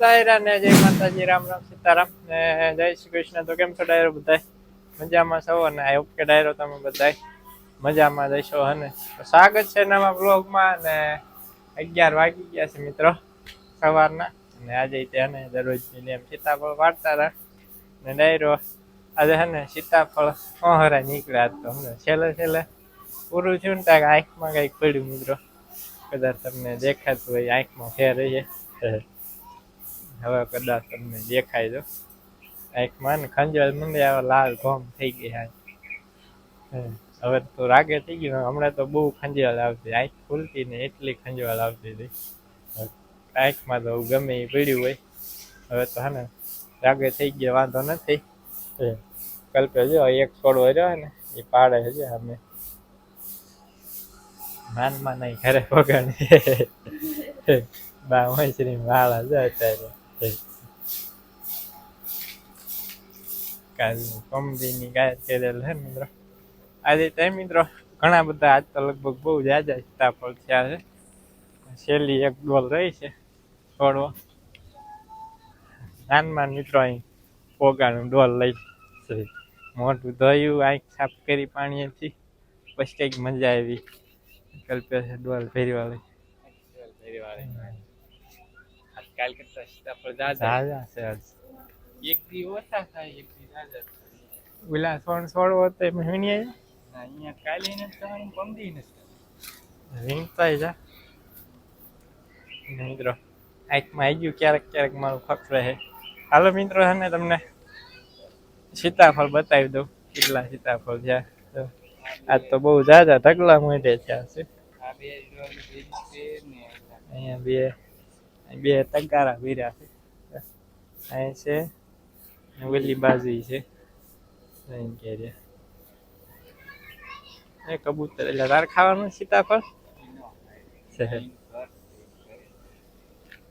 દાયરા ને જય માતાજી, રામ રામ સીતારામ ને જય શ્રી કૃષ્ણ. તો કેમ છો ડાયરો બધાય? મજામાં છો? અને આઈ હોપ કે ડાયરો તમે બધાય મજામાં જઈશો અને સ્વાગત છે નવા બ્લોગમાં ને અગિયાર વાગી ગયા છે મિત્રો સવારના. અને આજે તેને દરરોજની જેમ સીતાફળ વાળતા હતા. ને ડાયરો આજે, હે ને, સીતાફળ ઓહરા નીકળ્યા તો હમણાં છેલ્લે છેલ્લે પૂરું થયું ને ત્યાં આંખમાં કંઈક પડ્યું, મિત્રો. કદાચ તમને દેખાતું હોય, આંખમાં ફેર છે હવે કદાચ તમને દેખાય જો આંખમાં ને ખંજવાલ મંદિર આવા લાલ ઘોમ થઈ ગઈ હા હવે તો રાગે થઈ ગયું હમણાં તો બહુ ખંજવાળ આવતી આંખ ખુલતી ને એટલી ખંજવાળ આવતી હતી આંખમાં તો ગમે એ પડ્યું હોય. હવે તો હા ને, રાગે થઈ ગયો, વાંધો નથી. કલ્પે જો, એક છોડવો રહ્યો ને, એ પાડે છે અમે. માનમાં નહીં, ઘરે પગાડી બા મૈત્રી વાળા છે અત્યારે કંપનીની ગાય કરેલ હે મિત્રો આજે ટાઈમ મિત્રો ઘણા બધા આજ તો લગભગ બહુ જાજા સીતાફળ થયા છે છેલ્લી એક ડોલ રહી છે છોડવો નાનમાં મિત્રો અહીં પોગાનું ડોલ લઈ છે મોટું ધોયું આંખ સાફ કરી પાણીએથી પછી કંઈક મજા આવી કલ્પે છે ડોલ ફેરવાળી આજકાલ કરતા સીતાફળ જાજા. છે આજ. એક દી ઓછા થાય એક દી થાય. ઓલા સોણ સોળ તો મહિની અહીંયા કાલે ને તમારું પમદી નથી વીણતા જા. મિત્રો આંખમાં આવી ગયું ક્યારેક ક્યારેક મારું ફક્ત રહે. હાલો મિત્રો છે ને તમને સીતાફળ બતાવી દઉં. કેટલા સીતાફળ છે. તો આજ તો બહુ જાજા ઢગલા મોઢે છે. અહીંયા બે. બે તગારા ભર્યા છે અહીં છે વેલી બાજુ છે અહીં છે એ કબૂતર એટલે તાર ખાવાનું સીતાફળ છે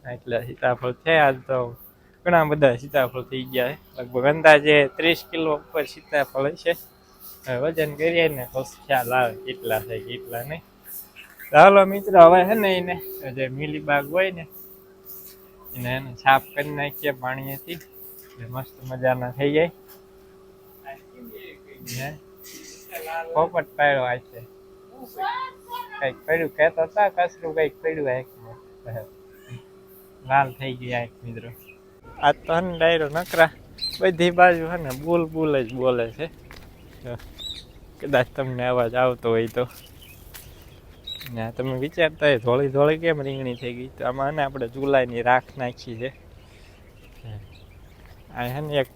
એટલે સીતાફળ છે આજ તો ઘણા બધા સીતાફળ થઈ ગયા છે લગભગ અંદાજે ત્રીસ કિલો ઉપર સીતાફળ હવે વજન કરીએ ને તો ખ્યાલ આવે કેટલા છે કેટલા નહીં ચાલો મિત્રો હવે છે ને એને જે મિલીબાગ હોય ને એને એને સાફ કરી નાખીએ પાણીએથી. એટલે મસ્ત મજાના થઈ જાય. પોપટ પાડ્યો આ છે. કંઈક પડ્યું, કહેતો હતા કસરું કંઈક પડ્યું આંખમાં લાલ થઈ ગઈ એક મિત્રો. આ તો હે ડાયરો નકરા, બધી બાજુ હે ને બોલ બોલ જ બોલે છે. કદાચ તમને અવાજ આવતો હોય તો. ને તમે વિચારતા હોય ધોળી ધોળી કેમ રીંગણી થઈ ગઈ? તો આમાં આપણે ચૂલાની રાખ નાખી છે. આ છે ને એક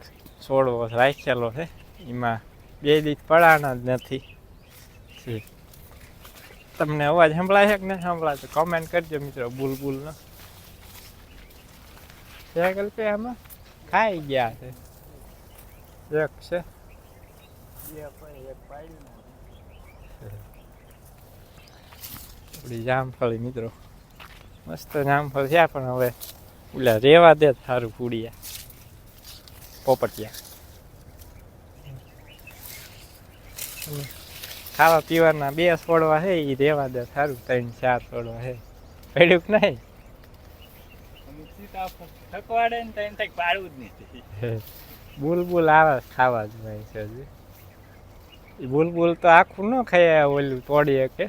છોડવો રાખેલો છે. એમાં બે દીધ પડાણા જ નથી. તમને અવાજ સંભળાય છે કે નહીં સંભળાય તો કોમેન્ટ કરજો મિત્રો બુલબુલનો સાયકલ પે આમાં ખાઈ ગયા છે. એક છે. આપણી જામફળી મિત્રો. મસ્ત જામફળ છે પણ હવે ઓલા રેવા દે સારું પૂડિયા પોપટિયા. ખાવા પીવાના બે છોડવા છે એ રેવા દે સારું ત્રણ ચાર છોડવા છે પડ્યું કે નહીં? બુલબુલ આવે ખાવા જ નહીં છે હજી. બુલબુલ તો આખું ન ખાય, ઓલું તોડીએ કે.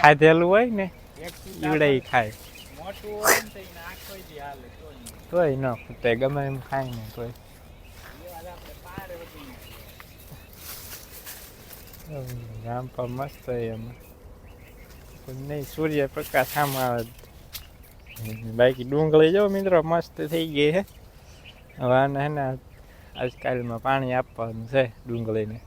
ખાધેલું હોય ને ઈવડે ઈ ખાય. તોય ન ખૂટે ગમે એમ ખાય ને તોય. એવા જ આપણે પાડે આમ પણ મસ્ત હોય એમાં. નહીં સૂર્યપ્રકાશ આમાં આવે. બાકી ડુંગળી જો મિત્રો મસ્ત થઈ ગઈ છે હવે આને હે આજકાલમાં પાણી આપવાનું છે ડુંગળીને.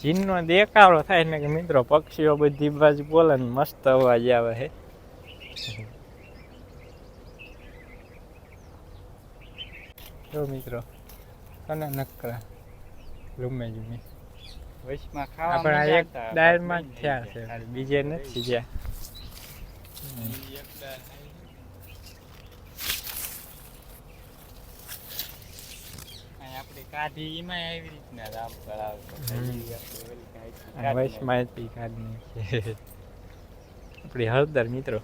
જીનનો દેખાડો થાય ને કે મિત્રો પક્ષીઓ બધી બાજુ બોલે ને મસ્ત અવાજ આવે છે જો મિત્રો અને નકરા રૂમે જુમે વચમાં ખાવા આ એક ડાયરમાં જ થયા છે બીજે નથી જ્યાં કાઢી એમાં એવી રીતના રામ કરાવતો આપણે જ કાઢી હળદર મિત્રો.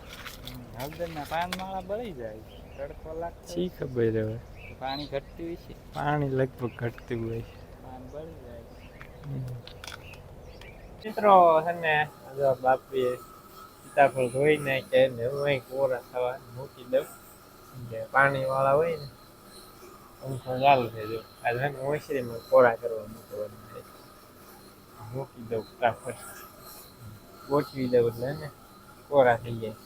હળદરના પાન માળા બળી જાય. તડકો લાગતો શી ખબર હવે. પાણી ઘટતું હોય છે. પાણી લગભગ ઘટતું હોય પાન બળી જાય. મિત્રો છે ને જો બાપીએ સીતાફળ ધોઈ નાખે ને હું કોરા થવા મૂકી દઉં. પાણી વાળા હોય ને પંખો ચાલુ છે જો આજે છે ને ઓસરીમાં કોરા કરવા મૂકવાનું છે મૂકી દઉં ફટાફટ ગોઠવી દઉં એટલે ને કોરા થઈ જાય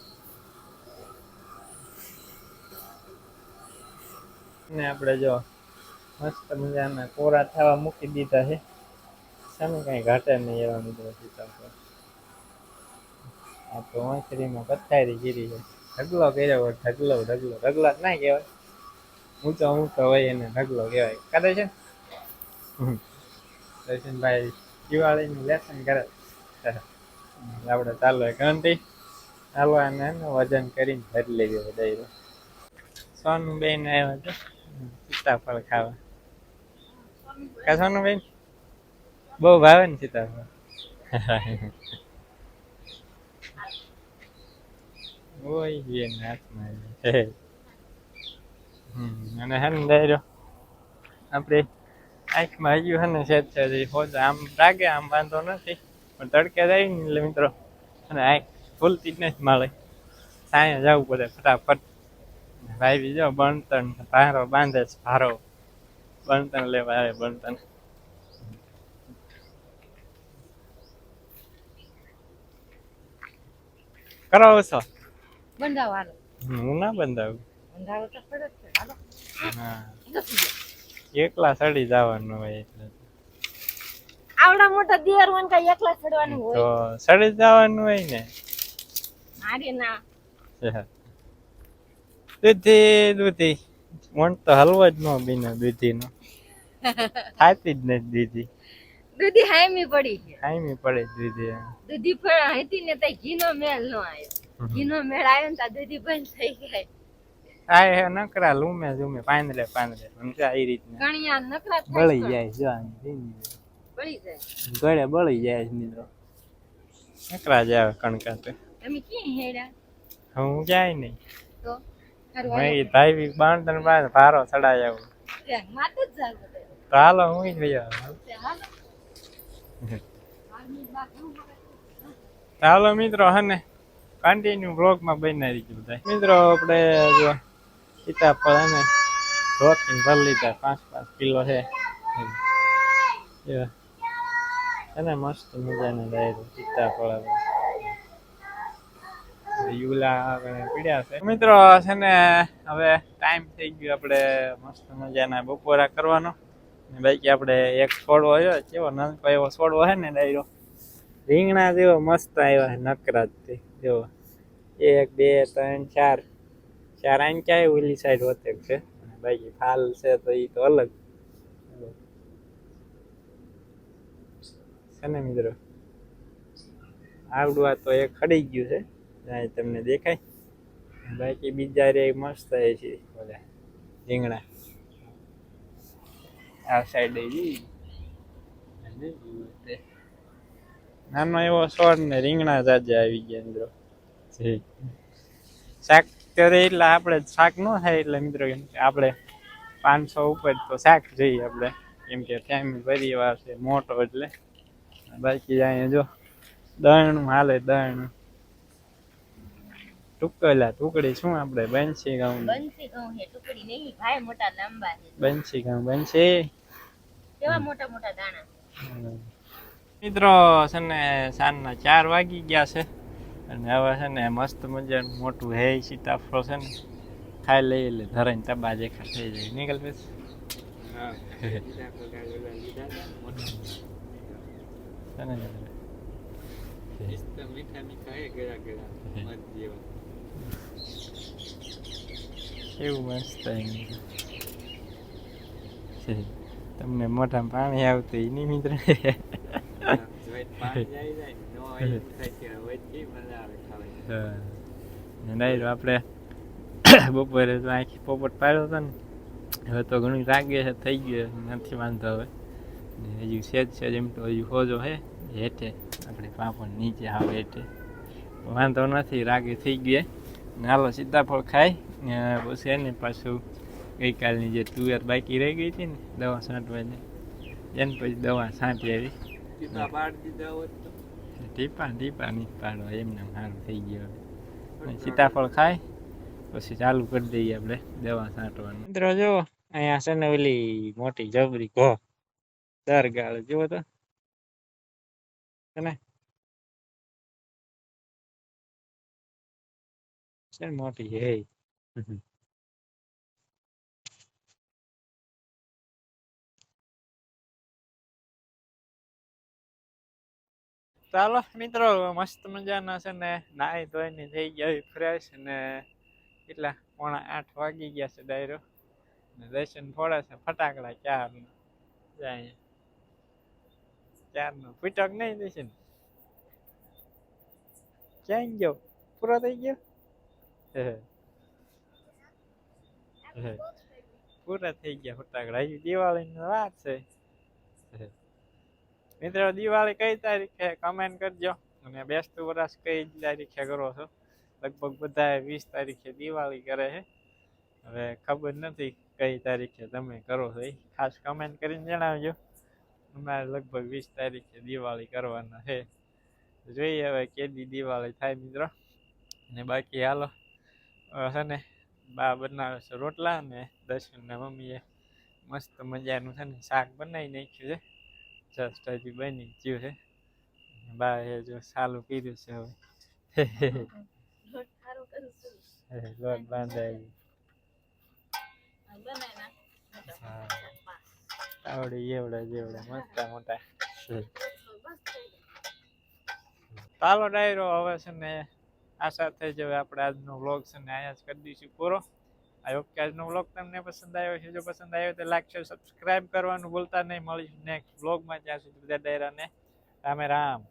ને આપણે જો મસ્ત મજાના કોરા થવા મૂકી દીધા છે. સામે કઈ ઘાટે નહીં એવા મિત્રો સીતાફળ આ તો વાંસળીમાં પથારી ગીરી છે. ઢગલો કર્યો હોય, ઢગલો ઢગલો, ઢગલા ના કહેવાય. ઊંચો ઊંચો હોય એને ઢગલો કહેવાય. કાદે છે. દર્શનભાઈ દિવાળીનું લેસન કરે. આપણે ચાલો ગણતી ચાલો એને વજન કરીને ભરી લેવી બધા સોનું બેન આવ્યા છે. સીતાફળ ખાવા. કા સોનું બેન બહુ ભાવે ને સીતાફળ? ઓય બેન હાથમાં અને હે ને ડાયરો આપણે આંખમાં હજુ હે ને સેજ છે હોજ આમ લાગે આમ વાંધો નથી. પણ તડકે જાય ને એટલે મિત્રો અને આંખ ખુલતી જ નથી મળે સાંજે જવું પડે ફટાફટ. ભાઈ બીજો બણતણ ભારો બાંધે છે ભારો. બણતણ લેવા આવે બણતણ કરાવો છો? બંધાવવાનું હું ના બંધાવું? બંધાવો તો પડે એકલા સડી જવાનું હોય એટલે. આવડા મોટા દિયર વન ને કઈ એકલા ચડવાનું તો હોય. સડી જવાનું હોય ને. મારે ના. દૂધી દૂધી. મન તો હલવો જ ન બીનો દૂધીનો. ખાતી જ નથી દીધી. દૂધી હાયમી પડી હાઈમી પડે દૂધી દૂધી પણ હતી ને તઈ ઘીનો મેળ નો આવ્યો. ઘીનો મેળ આવ્યો ને ત્યાં દૂધી બંધ થઈ ગઈ. આ હે નકરા લૂમે જુમે પાંદરે પાંદરે સમજા એ રીતના. કણિયા નકરા બળી જાય જો આમ બળી જાય. ગળે બળી જાય મિત્રો. નકરા જાય આવે કણકા તો. તમે ક્યાં હેડા હું જાય નહીં. તો? મેં ભાઈ બાંધણ પાસે ભારો ચડાય. આવું ત્યાં જ જાગો તો. તો હાલો હું જ ભાઈ હાલો. મિત્રો હને. કન્ટિન્યુ બ્લોગમાં બનાવી દીધું બધા. મિત્રો આપણે જો સીતાફળ હે ને ધોકીને ભરી લીધા, પાંચ પાંચ કિલો છે જો. છે ને મસ્ત મજાના ડાયરો સીતાફળ. યુલા પીડ્યા છે. મિત્રો, છે ને, હવે ટાઈમ થઈ ગયો આપણે મસ્ત મજાના બપોરા કરવાનો. બાકી આપણે એક છોડવો આવ્યો, કેવો નાનકો એવો છોડવો છે ને ડાયરો. રીંગણા જેવો મસ્ત આવ્યા નકરા જ તે જો એક, બે, ત્રણ, ચાર. ચાર ક્યાંય ઓલી સાઈડ હોતે છે. બાકી ફાલ છે તો એ તો અલગ. છે ને મિત્રો? આવડું આ તો એ ખડી ગયું છે. ત્યાં તમને દેખાય. બાકી બીજા રે મસ્ત એ છે બધા રીંગણા. આ સાઈડ નાનો એવો સોડ ને રીંગણા જાજા આવી ગયા મિત્રો. શાક કરે એટલે આપણે શાક ન થાય એટલે મિત્રો કે આપણે પાંચસો ઉપર તો શાક જોઈએ આપણે. કેમ કે ફેમિલી પરિવાર છે મોટો એટલે. બાકી અહીંયા જો દણ હાલે દણ. ટુકડા ટુકડી શું આપણે? બંસી ગાઉં બંસી ઘઉં છે ટુકડી નહીં ભાઈ મોટા લાંબા છે. બંસી ગાઉં બંસી. કેવા મોટા મોટા દાણા? મિત્રો છે ને સાંજના ચાર વાગી ગયા છે. અને હવે છે ને મસ્ત મજાનું મોટું હે સીતાફળ છે ને ખાઈ લઈ એટલે ધરાઈને તબા જેખા થઈ જાય. નીકળ ને મોટા. મસ્ત. તમને મોઢામાં પાણી આવતું એની મિત્ર? પાણી આવી જાય ને નો હોય એવું થાય કે હવે કેવી મજા આવે ખાવાની નહીં આપણે બપોરે તો આખી પોપટ પાડ્યો હતો ને. હવે તો ઘણું લાગે છે, થઈ ગયું નથી વાંધો હવે. હજુ સેજ છે એમ તો હજુ હોજો હે, હેઠે. આપણે પાપડ નીચે આવે હેઠે. વાંધો નથી, રાગે થઈ ગઈ નાલો સીતાફળ ખાઈ પછી એને પાછું ગઈકાલની જે તુવેર બાકી રહી ગઈ હતી ને, દવા છાંટવાની. એને પછી દવા છાંટી આવી. ટીપા પાડ ટીપા નહીં પાડવા એમને સારું થઈ ગયો સીતાફળ ખાય પછી ચાલુ કરી દઈએ આપણે દવા છાંટવાનું મિત્રો જો અહીંયા છે ને ઓલી મોટી જબરી ઘો દર ગાળે જુઓ તો ને મોટી હે ચાલો મિત્રો, મસ્ત મજાના છે ને. નાઈ ધોઈને થઈ ગયા ફ્રેશ ને કેટલા? પોણા આઠ વાગી ગયા છે ડાયરો. ને દર્શન ફોડે છે, ફટાકડા ચાર જાય ચાર નો ફૂટક નહીં દર્શન ક્યાં ગયો? પૂરો થઈ ગયો. પૂરા થઈ ગયા ફટાકડા. હજી દિવાળીની વાત છે. મિત્રો, દિવાળી કઈ તારીખે? કમેન્ટ કરજો. અને બેસતું વરસ કઈ તારીખે કરો છો? લગભગ બધા વીસ તારીખે દિવાળી કરે છે. હવે ખબર નથી કઈ તારીખે તમે કરો છો એ ખાસ કમેન્ટ કરીને જણાવજો. અમારે લગભગ વીસ તારીખે દિવાળી કરવાના છે. જોઈએ હવે કેદી દિવાળી થાય મિત્રો. ને બાકી હાલો. છે ને બા બનાવે છે રોટલા ને દર્શનના મમ્મીએ મસ્ત મજાનું છે ને શાક બનાવી નાખ્યું છે. જસ્ટ હજી બની ગયું છે બા એ જો સાલું કર્યું છે હવે. સારું લોટ બાંધાય બનાય આવડી એવડા જેવડા મોટા મોટા. ચાલો ડાયરો હવે છે ને આ સાથે જ હવે આપણે આજનો વ્લોગ છે ને અહીંયા જ કરી દઈશું પૂરો. આઈ હોપ કે આજનો વ્લોગ તમને પસંદ આવ્યો છે જો પસંદ આવ્યો તો લાઈક શેર સબસ્ક્રાઇબ કરવાનું ભૂલતા નહીં. મળીશું નેક્સ્ટ વ્લોગમાં. ત્યાં સુધી બધા ડાયરાને રામે રામ.